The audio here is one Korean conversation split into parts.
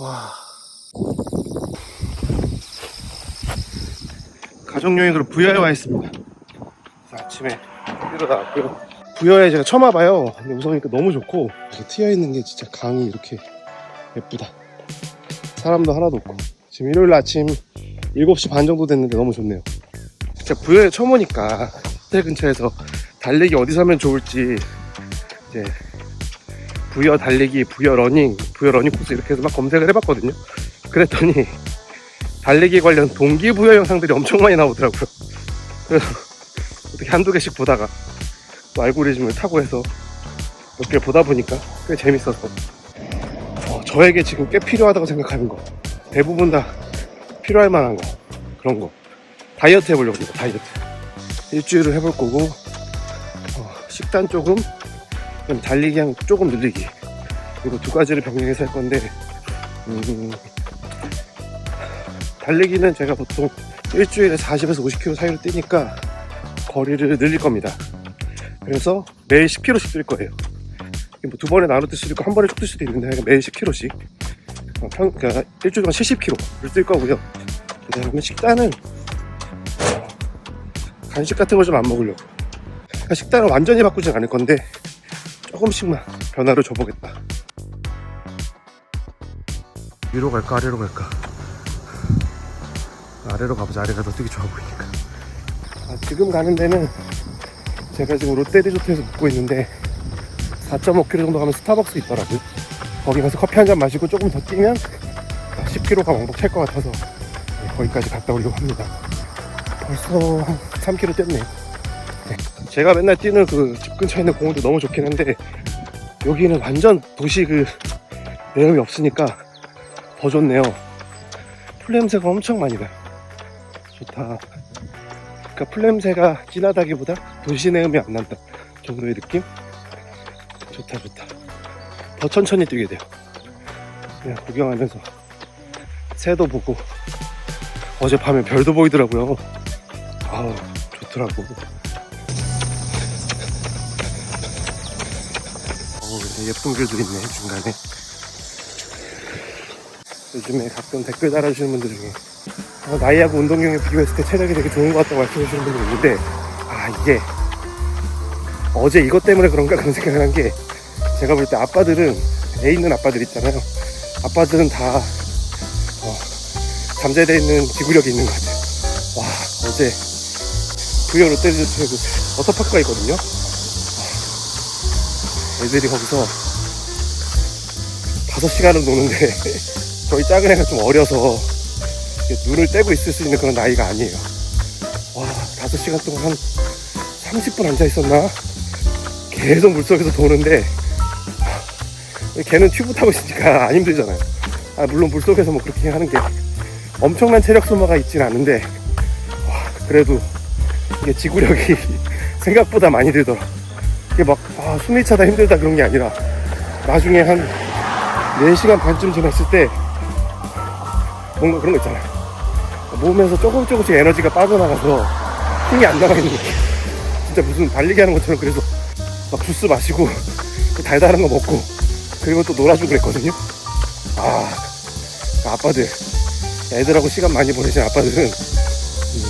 와. 가족여행으로 부여에 와 있습니다. 아침에 일어나왔고요. 부여에 제가 처음 와봐요. 근데 우선이니까 너무 좋고 트여 있는 게 진짜 강이 이렇게 예쁘다. 사람도 하나도 없고 지금 일요일 아침 7시 반 정도 됐는데 너무 좋네요. 진짜 부여에 처음 오니까 호텔 근처에서 달리기 어디서 하면 좋을지 이제 부여 달리기, 부여 러닝, 부여 러닝 코스 이렇게 해서 막 검색을 해봤거든요. 그랬더니 달리기 관련 동기부여 영상들이 엄청 많이 나오더라고요. 그래서 어떻게 한두 개씩 보다가 또 알고리즘을 타고 해서 몇 개 보다 보니까 꽤 재밌어서. 어, 저에게 지금 꽤 필요하다고 생각하는 거. 대부분 다 필요할 만한 거. 그런 거. 다이어트 해보려고 합니다 다이어트. 일주일을 해볼 거고 어, 식단 조금 그럼 달리기 한 조금 늘리기. 그리고 두 가지를 병행해서 할 건데 음, 달리기는 제가 보통 일주일에 40에서 50km 사이로 뛰니까 거리를 늘릴 겁니다. 그래서 매일 10km씩 뛸 거예요. 이게 뭐두 번에 나눠 뛸 수도 있고 한 번에 쭉 뛸 수도 있는데 그냥 매일 10km씩. 어, 평, 그러니까 일주일 동안 70km를 뛸 거고요. 그 다음에 식단은 간식 같은 거좀안 먹으려고. 그러니까 식단을 완전히 바꾸진 않을 건데 조금씩만 변화를 줘보겠다. 위로 갈까 아래로 갈까? 아래로 가보자. 아래가 더 뛰기 좋아 보이니까. 아, 지금 가는 데는 제가 지금 롯데리조트에서 묵고 있는데 4.5km 정도 가면 스타벅스 있더라고요. 거기 가서 커피 한 잔 마시고 조금 더 뛰면 10km가 왕복 찰 것 같아서 네, 거기까지 갔다 오려고 합니다. 벌써 한 3km 뛰었네요. 네. 제가 맨날 뛰는 그 집 근처에 있는 공원도 너무 좋긴 한데 여기는 완전 도시 그 내음이 없으니까 더 좋네요. 풀 냄새가 엄청 많이 나요. 좋다. 그러니까 풀 냄새가 진하다기보다 도시 내음이 안 난다 정도의 느낌? 좋다 좋다. 더 천천히 뛰게 돼요. 그냥 구경하면서 새도 보고 어젯밤에 별도 보이더라고요. 아우 좋더라고. 예쁜 글도 있네 중간에. 요즘에 가끔 댓글 달아주시는 분들 중에 어, 나이하고 운동량에 비교했을 때 체력이 되게 좋은 것 같다고 말씀해주시는 분들이 있는데 아 이게 어제 이것 때문에 그런가 그런 생각을 한 게 제가 볼 때 아빠들은 애 있는 아빠들 있잖아요. 아빠들은 다 어, 잠재되어 있는 지구력이 있는 것 같아요. 와 어제 부여 롯데리조트에 그 워터파크가 있거든요 애들이 거기서 5시간을 노는데 저희 작은 애가 좀 어려서 눈을 떼고 있을 수 있는 그런 나이가 아니에요. 와, 5시간 동안 한 30분 앉아 있었나? 계속 물속에서 도는데 걔는 튜브 타고 있으니까 안 힘들잖아요. 아, 물론 물속에서 뭐 그렇게 하는 게 엄청난 체력 소모가 있진 않은데 와, 그래도 이게 지구력이 생각보다 많이 들더라. 이게 막 아, 숨이 차다 힘들다 그런 게 아니라 나중에 한 4시간 반쯤 지났을 때 뭔가 그런 거 있잖아요. 몸에서 조금 조금씩 에너지가 빠져나가서 힘이 안 남아있는 느낌. 진짜 무슨 달리기 하는 것처럼 그래서 막 주스 마시고 그 달달한 거 먹고 그리고 또 놀아주고 그랬거든요. 아, 아빠들. 애들하고 시간 많이 보내신 아빠들은 음,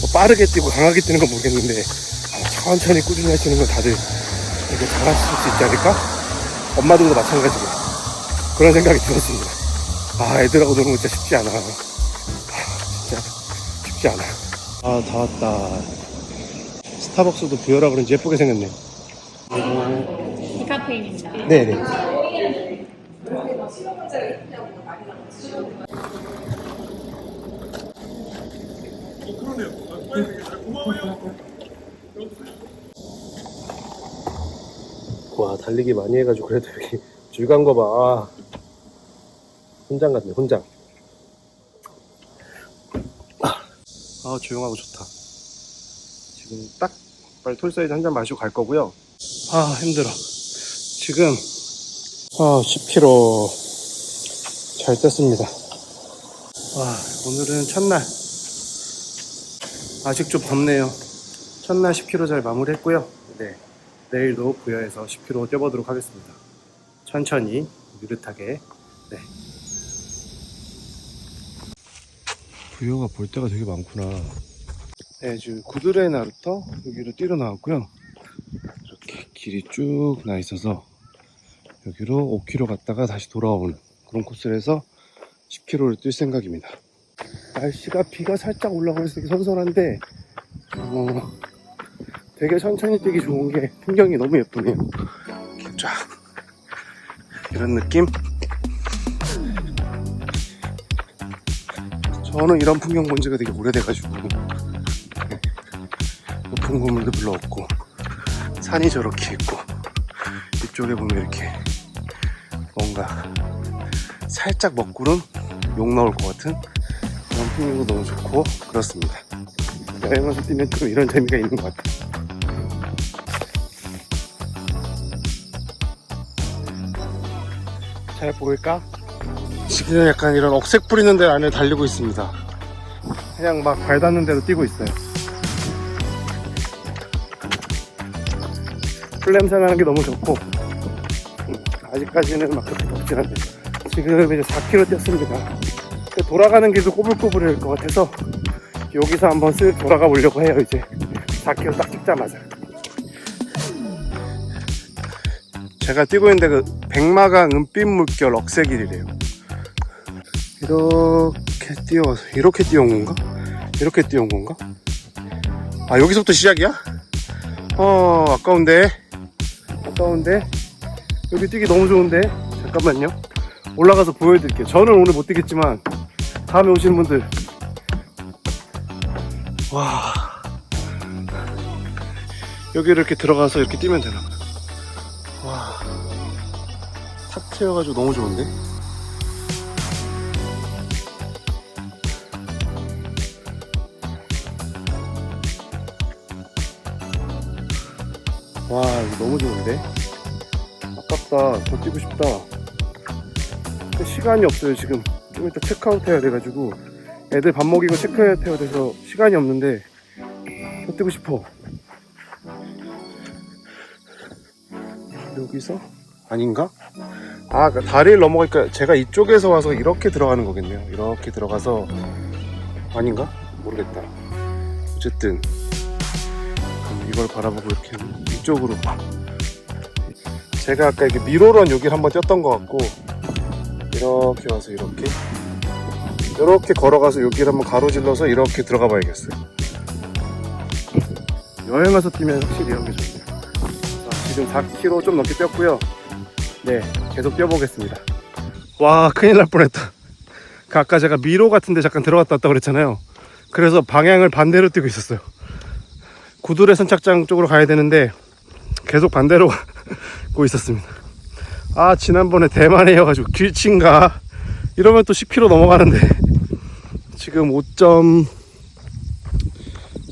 뭐 빠르게 뛰고 강하게 뛰는 건 모르겠는데 아, 천천히 꾸준히 하시는 건 다들 이렇게 잘하실 수 있지 않을까? 엄마들도 마찬가지고 그런 생각이 들었습니다. 아 애들하고 노는 거 진짜 쉽지 않아. 아, 진짜 쉽지 않아. 아 다 왔다. 스타벅스도 부여라 그런지 예쁘게 생겼네. 디카페인입니다. 네네. 와 달리기 많이 해가지고 그래도 여기 줄 간 거 봐. 아, 혼장 같네 혼장. 아 조용하고 좋다. 지금 딱 빨리 톨사이드 한 잔 마시고 갈 거고요. 아 힘들어. 지금 아 10km 잘 떴습니다. 와 오늘은 첫날 아직 좀 덥네요. 첫날 10km 잘 마무리했고요. 네 내일도 부여해서 10km 뛰어보도록 하겠습니다. 천천히 느릿하게 네. 부여가 볼 때가 되게 많구나. 네, 지금 구드레 나루터 여기로 뛰러 나왔고요. 이렇게 길이 쭉 나 있어서 여기로 5km 갔다가 다시 돌아오는 그런 코스를 해서 10km를 뛸 생각입니다. 날씨가 비가 살짝 올라오고 있으니까 선선한데 어, 되게 천천히 뛰기 좋은 게 풍경이 너무 예쁘네요. 쫙 이런 느낌. 저는 이런 풍경 본 지가 되게 오래돼가지고 높은 건물도 별로 없고 산이 저렇게 있고 이쪽에 보면 이렇게 뭔가 살짝 먹구름 욕 나올 것 같은 그런 풍경도 너무 좋고 그렇습니다. 여행에서 뛰면 좀 이런 재미가 있는 것 같아요. 잘 보일까? 지금 약간 이런 억색 뿌리는 데 안에 달리고 있습니다. 그냥 막 발 닿는 대로 뛰고 있어요. 풀 냄새 나는 게 너무 좋고, 음, 아직까지는 막 그렇게 덥진 않네. 지금 이제 4km 뛰었습니다. 그 돌아가는 길도 꼬불꼬불할 것 같아서, 여기서 한번 쓱 돌아가 보려고 해요, 이제. 4km 딱 찍자마자. 제가 뛰고 있는데 그 백마강 은빛 물결 억새길이래요. 이렇게 뛰어서 이렇게 뛰어온 건가? 이렇게 뛰어온 건가? 아 여기서부터 시작이야? 어 아까운데 아까운데 여기 뛰기 너무 좋은데 잠깐만요 올라가서 보여드릴게요 저는 오늘 못 뛰겠지만 다음에 오시는 분들 와 여기 이렇게 들어가서 이렇게 뛰면 되나 탁 트여가지고 너무 좋은데? 와 이거 너무 좋은데? 아깝다. 더 뛰고 싶다. 근데 시간이 없어요 지금. 좀 이따 체크아웃 해야 돼가지고. 애들 밥 먹이고 체크해야 돼서 시간이 없는데 더 뛰고 싶어. 여기서? 아닌가? 아 그러니까 다리를 넘어가니까 제가 이쪽에서 와서 이렇게 들어가는 거겠네요. 이렇게 들어가서 아닌가? 모르겠다. 어쨌든 그럼 이걸 바라보고 이렇게 이쪽으로. 제가 아까 이렇게 미로런 여기를 한번 뛰었던 것 같고 이렇게 와서 이렇게 이렇게 걸어가서 여기를 한번 가로질러서 이렇게 들어가 봐야겠어요. 여행 와서 뛰면 확실히 이런 게 좋네요. 자, 지금 4km 좀 넘게 뛰었고요. 네 계속 뛰어보겠습니다 와 큰일 날 뻔했다 그 아까 제가 미로 같은데 잠깐 들어갔다 왔다 그랬잖아요 그래서 방향을 반대로 뛰고 있었어요 구두레 선착장 쪽으로 가야 되는데 계속 반대로 가고 있었습니다. 아 지난번에 대만에여가지고 길친가 이러면 또 10km 넘어가는데 지금 5.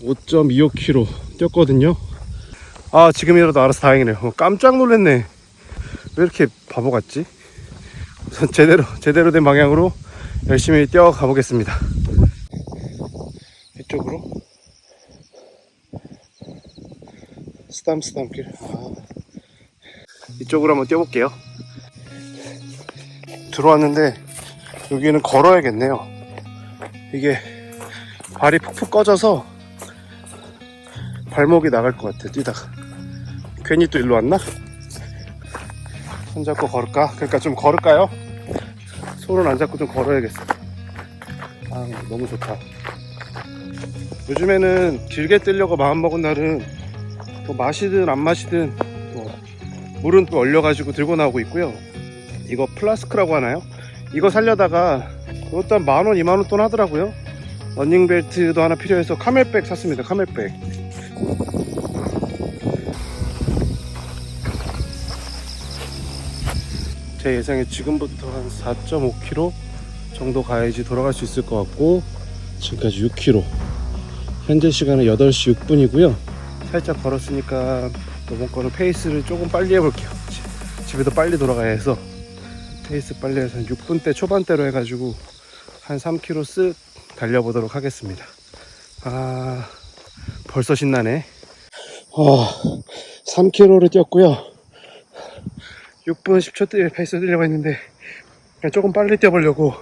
5.25km 뛰었거든요. 아 지금이라도 알아서 다행이네요. 어, 깜짝 놀랐네. 왜 이렇게 바보 같지? 우선 제대로 제대로 된 방향으로 열심히 뛰어 가 보겠습니다. 이쪽으로 스담스담길 아. 이쪽으로 한번 뛰어볼게요 들어왔는데 여기는 걸어야겠네요 이게 발이 푹푹 꺼져서 발목이 나갈 것 같아 뛰다가 괜히 또 일로 왔나? 손잡고 걸을까? 그러니까 좀 걸을까요? 손은 안 잡고 좀 걸어야겠어 아 너무 좋다 요즘에는 길게 뛰려고 마음먹은 날은 또 마시든 안 마시든 또 물은 또 얼려가지고 들고 나오고 있고요. 이거 플라스크라고 하나요? 이거 살려다가 한 만원, 이만원 돈 하더라고요. 러닝벨트도 하나 필요해서 카멜백 샀습니다. 카멜백. 제 예상에 지금부터 한 4.5km 정도 가야지 돌아갈 수 있을 것 같고 지금까지 6km 현재 시간은 8시 6분이고요. 살짝 걸었으니까 이번 거는 페이스를 조금 빨리 해볼게요. 지- 집에도 빨리 돌아가야 해서. 페이스 빨리 해서 한 6분대 초반대로 해가지고 한 3km 쓱 달려보도록 하겠습니다. 아 벌써 신나네. 아 3km를 뛰었고요 6분 10초 뛰, 페이스 뛰려고 했는데 조금 빨리 뛰어보려고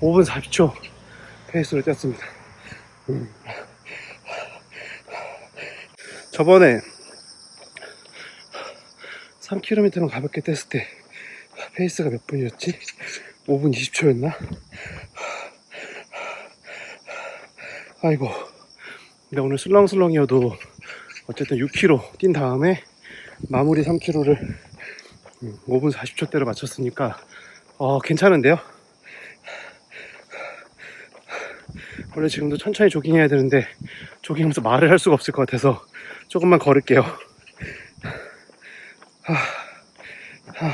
5분 40초 페이스로 뛰었습니다. 음. 저번에 3km는 가볍게 뗐을 때 페이스가 몇 분이었지? 5분 20초였나? 아이고. 근데 오늘 슬렁슬렁이어도 어쨌든 6km 뛴 다음에 마무리 3km를 5분 40초대로 맞췄으니까 어, 괜찮은데요? 원래 지금도 천천히 조깅해야 되는데 조깅하면서 말을 할 수가 없을 것 같아서 조금만 걸을게요. 하, 하.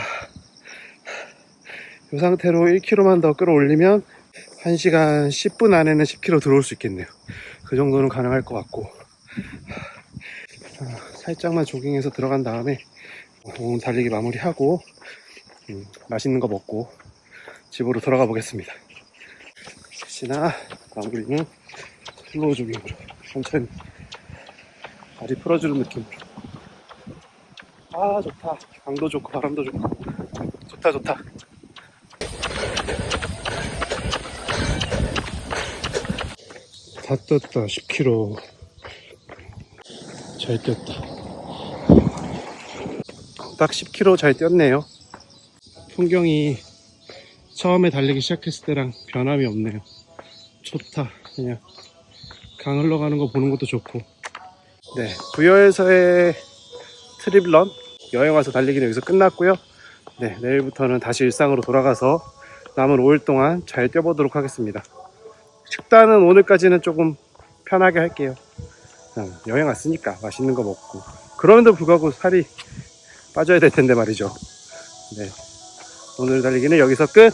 이 상태로 1km만 더 끌어올리면 1시간 10분 안에는 10km 들어올 수 있겠네요. 그 정도는 가능할 것 같고 자, 살짝만 조깅해서 들어간 다음에 오늘 달리기 마무리하고 음, 맛있는 거 먹고 집으로 돌아가 보겠습니다. 역시나 마무리는 슬로우 조깅으로 천천히 다리 풀어주는 느낌으로 아 좋다. 강도 좋고 바람도 좋고. 좋다 좋다. 다 떴다. 10km 잘 뛰었다 딱 10km 잘 뛰었네요. 풍경이 처음에 달리기 시작했을 때랑 변함이 없네요. 좋다. 그냥 강 흘러가는 거 보는 것도 좋고. 네 부여에서의 트립런 여행 와서 달리기는 여기서 끝났고요. 네 내일부터는 다시 일상으로 돌아가서 남은 5일 동안 잘 뛰어보도록 하겠습니다. 식단은 오늘까지는 조금 편하게 할게요. 여행 왔으니까 맛있는 거 먹고. 그럼에도 불구하고 살이 빠져야 될 텐데 말이죠. 네. 오늘 달리기는 여기서 끝